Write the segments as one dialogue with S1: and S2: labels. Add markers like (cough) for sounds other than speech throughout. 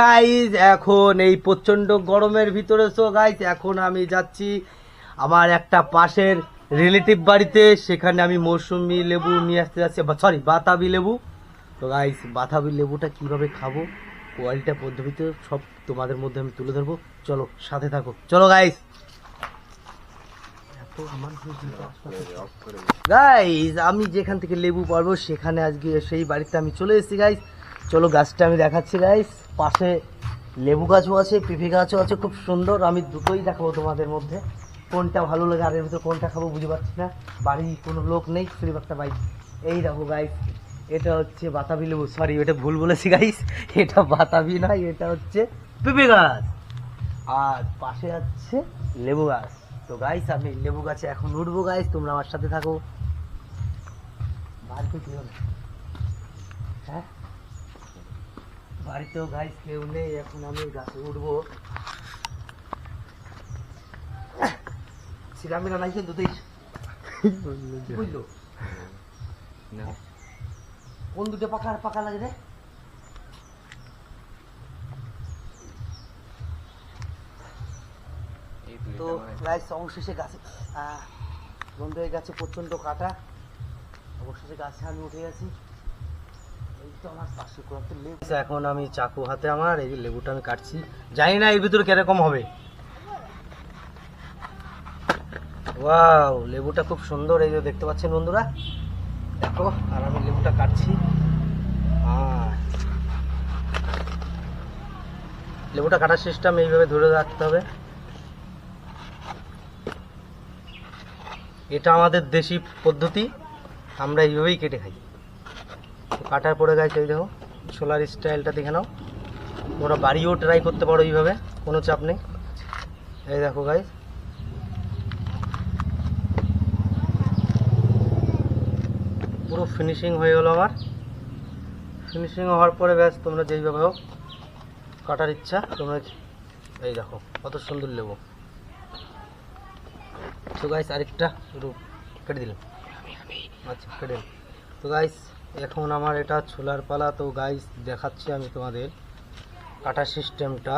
S1: Guys এখন এই প্রচণ্ড গরমের ভিতরে তো গাইজ এখন আমি যাচ্ছি আমার একটা পাশের রিলেটিভ বাড়িতে। সেখানে আমি মৌসুমি লেবু নিয়ে আসতে যাচ্ছি। সরি বাতাবি লেবু। তো গাইজ বাতাবি লেবুটা কীভাবে খাব কোয়ালিটা পদ্ধতিতে সব তোমাদের মধ্যে আমি তুলে ধরবো। চলো সাথে থাকো। চলো গাইজ গাইজ আমি যেখান থেকে লেবু পারব সেখানে আজকে সেই বাড়িতে আমি চলে এসেছি গাইজ চলো গাছটা আমি দেখাচ্ছি গাইস পাশে লেবু গাছও আছে পেঁপে গাছও আছে, খুব সুন্দর। আমি দুটোই দেখাবো তোমাদের মধ্যে। কোনটা ভালো লাগে আর এর ভিতরে কোনটা খাব বুঝতে পারছি না। বাড়ি কোনো লোক নেই, শুধু একটা বাইক এই দেখো গাইস এটা হচ্ছে বাতাবি লেবু। সরি এটা ভুল বলেছি গাইস এটা বাতাবি নয়, এটা হচ্ছে পেঁপে গাছ। আর পাশে আছে লেবু গাছ। তো গাইস আমি লেবু গাছে এখন উঠবো গাইস তোমরা আমার সাথে থাকো। নেই হ্যাঁ? বাড়িতেও গাইস কেউ নেই এখন আমি গাছে উঠবো। সিরামিরা নাই কিন্তু দেখ বুঝলো? কোন দুটো পাকা পাকা লাগে রে? তো গাইস অবশেষে গাছে বন্ধ গাছে গেছে প্রচণ্ড কাটা। অবশেষে গাছে আমি উঠে গেছি এই তো আমার পাশে কয়েকটা লেবু এখন আমি চাকু হাতে আমার, এই লেবুটা আমি কাটছি। জানি না এর ভিতরে কীরকম হবে। ওয়াও, লেবুটা খুব সুন্দর, এই যে দেখতে পাচ্ছেন বন্ধুরা? দেখো, আর আমি লেবুটা কাটছি। লেবুটা কাটার সিস্টেম এইভাবে ধরে রাখতে হবে। এটা আমাদের দেশি পদ্ধতি, আমরা এইভাবেই কেটে খাই। কাটার পরে গাছ এই দেখো। সোলার স্টাইলটা দেখে নাও। তোমরা বাড়িও ট্রাই করতে পারো এইভাবে কোনো চাপ নেই। এই দেখো গাই পুরো ফিনিশিং হয়ে গেল আমার ফিনিশিং হওয়ার পরে ব্যাস তোমরা যেইভাবে হোক কাটার ইচ্ছা তোমরা এই দেখো কত সুন্দর লেবু। তো গাইস আরেকটা কেটে দিলাম। আচ্ছা কেটে দিলাম। তো গাইস এখন আমার এটা ছোলার পালা, তো গাইস দেখাচ্ছি আমি তোমাদের কাটা সিস্টেমটা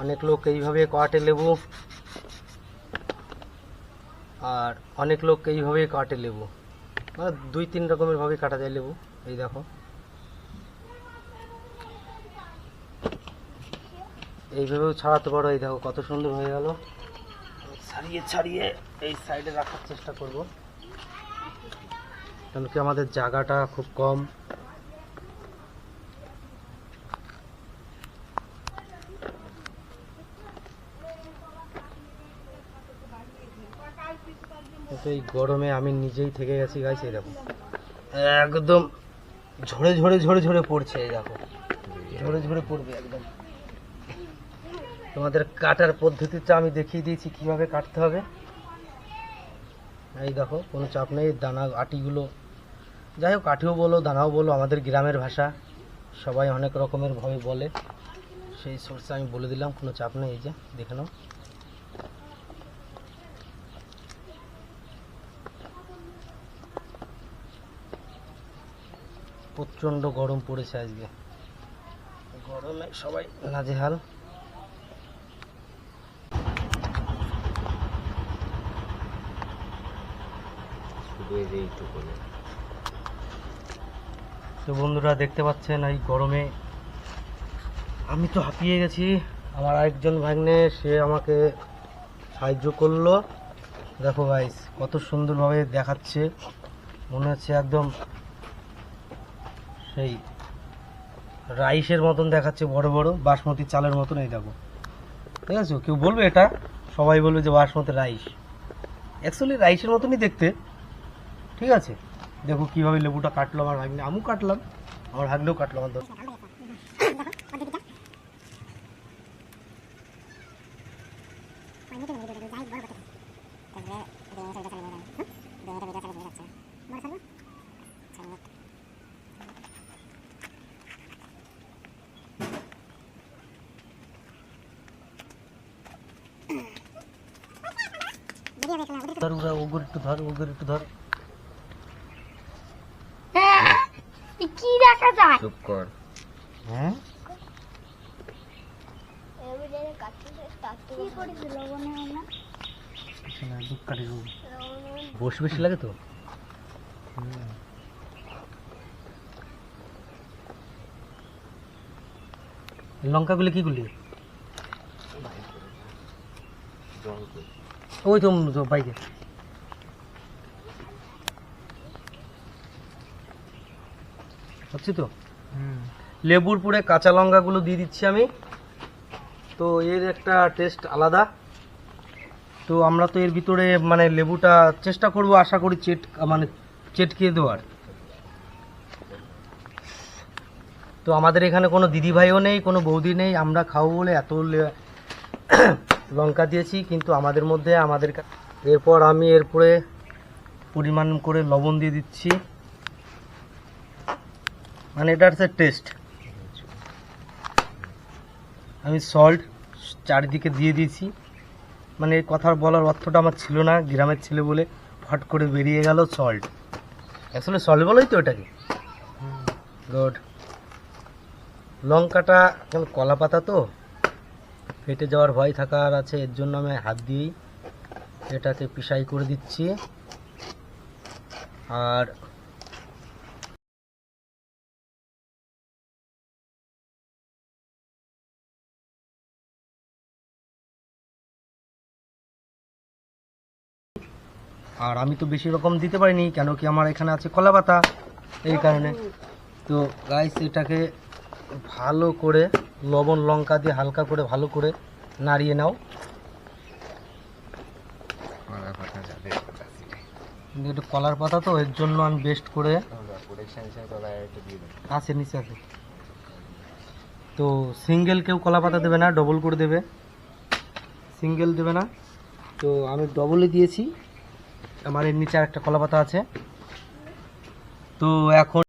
S1: অনেক লোক এইভাবে কাটে লেবু, আর অনেক লোক এইভাবে কাটে লেবু। মানে দুই তিন রকমের ভাবে কাটা যায় লেবু, এই দেখো। এইভাবেও ছাড়াতে পারো, এই দেখো কত সুন্দর হয়ে গেল। ছাড়িয়ে ছাড়িয়ে এই সাইডে রাখার চেষ্টা করব। কারণ কি আমাদের জায়গাটা খুব কম। এই গরমে আমি নিজেই থেকে গেছি গাছ এই দেখো। একদম ঝরে ঝরে ঝরে ঝরে পড়ছে, এই দেখো। ঝরে ঝরে পড়বে একদম। তোমাদের কাটার পদ্ধতিটা আমি দেখিয়ে দিয়েছি, কীভাবে কাটতে হবে। এই দেখো, কোনো চাপ নেই, দানা, আটিগুলো। যাই হোক, আটিও বলো, দানাও বলো, আমাদের গ্রামের ভাষা। সবাই অনেক রকমের ভাবে বলে। সেই সোর্সে আমি বলে দিলাম, কোনো চাপ নেই, এই যে, দেখে নাও। প্রচণ্ড গরম পড়েছে আজকে। গরমে সবাই, নাজেহাল। তো বন্ধুরা, দেখতে পাচ্ছেন এই গরমে আমি তো হাঁপিয়ে গেছি। আমার আরেকজন ভাগ্নে, সে আমাকে সাহায্য করল। দেখো গাইস কত সুন্দরভাবে দেখাচ্ছে। মনে হচ্ছে একদম সেই রাইসের মতন দেখাচ্ছে, বড় বড় বাসমতি চালের মতন এই দেখো। ঠিক আছে? কেউ বলবে এটা? সবাই বলবে যে বাসমতি রাইস। অ্যাকচুয়ালি রাইসের মতনই দেখতে। ঠিক আছে? দেখো কীভাবে লেবুটা কাটলো আমার ভাগ্নে। আমু কাটলাম, আমার ভাগ্নেও কাটলো আমার। ধর ওগুর একটু ধর ওগুর একটু ধর।
S2: কাটা যায়।
S3: চুপ কর।
S1: হ্যাঁ? বসে বেশি লাগে তো? লঙ্কাগুলি কিগুলি ওই তো বাইকে হচ্ছে তো? লেবুর পুরে কাঁচা লঙ্কাগুলো দিয়ে দিচ্ছি আমি। তো এর একটা টেস্ট আলাদা। তো আমরা তো এর ভিতরে মানে লেবুটা চেষ্টা করব আশা করি চেট মানে চেটকে দেওয়ার। তো আমাদের এখানে কোনো দিদি ভাইও নেই কোনো বৌদি নেই। আমরা খাব বলে এত (coughs) লঙ্কা দিয়েছি কিন্তু আমাদের মধ্যে আমাদের এরপর আমি এরপরে পরিমাণ করে লবণ দিয়ে দিচ্ছি। মানে এটা হচ্ছে টেস্ট আমি সল্ট চারিদিকে দিয়ে দিয়েছি। মানে এই কথার বলার অর্থটা আমার ছিল না, গ্রামের ছেলে বলে ফট করে বেরিয়ে গেল সল্ট আসলে সল্ট বলোই তো এটাকে। গুড লঙ্কাটা এখন কলা পাতা তো, ফেটে যাওয়ার ভয় থাকার আছে, এর জন্য আমি হাত দিয়েই এটাকে পিসাই করে দিচ্ছি। আর আর আমি তো বেশি রকম দিতে পারিনি কেন কি আমার এখানে আছে কলা পাতা? এই কারণে। তো গাইস এটাকে ভালো করে লবণ লঙ্কা দিয়ে হালকা করে ভালো করে নাড়িয়ে নাও। এটা কলার পাতা তো এর জন্য আমি বেস্ট করে আছে নিচে আছে। তো সিঙ্গেল কেউ কলা পাতা দেবে না ডবল করে দেবে। সিঙ্গেল দেবে না। তো আমি ডবলে দিয়েছি। আমার এর নিচে আর একটা কলাপাতা আছে। তো এখন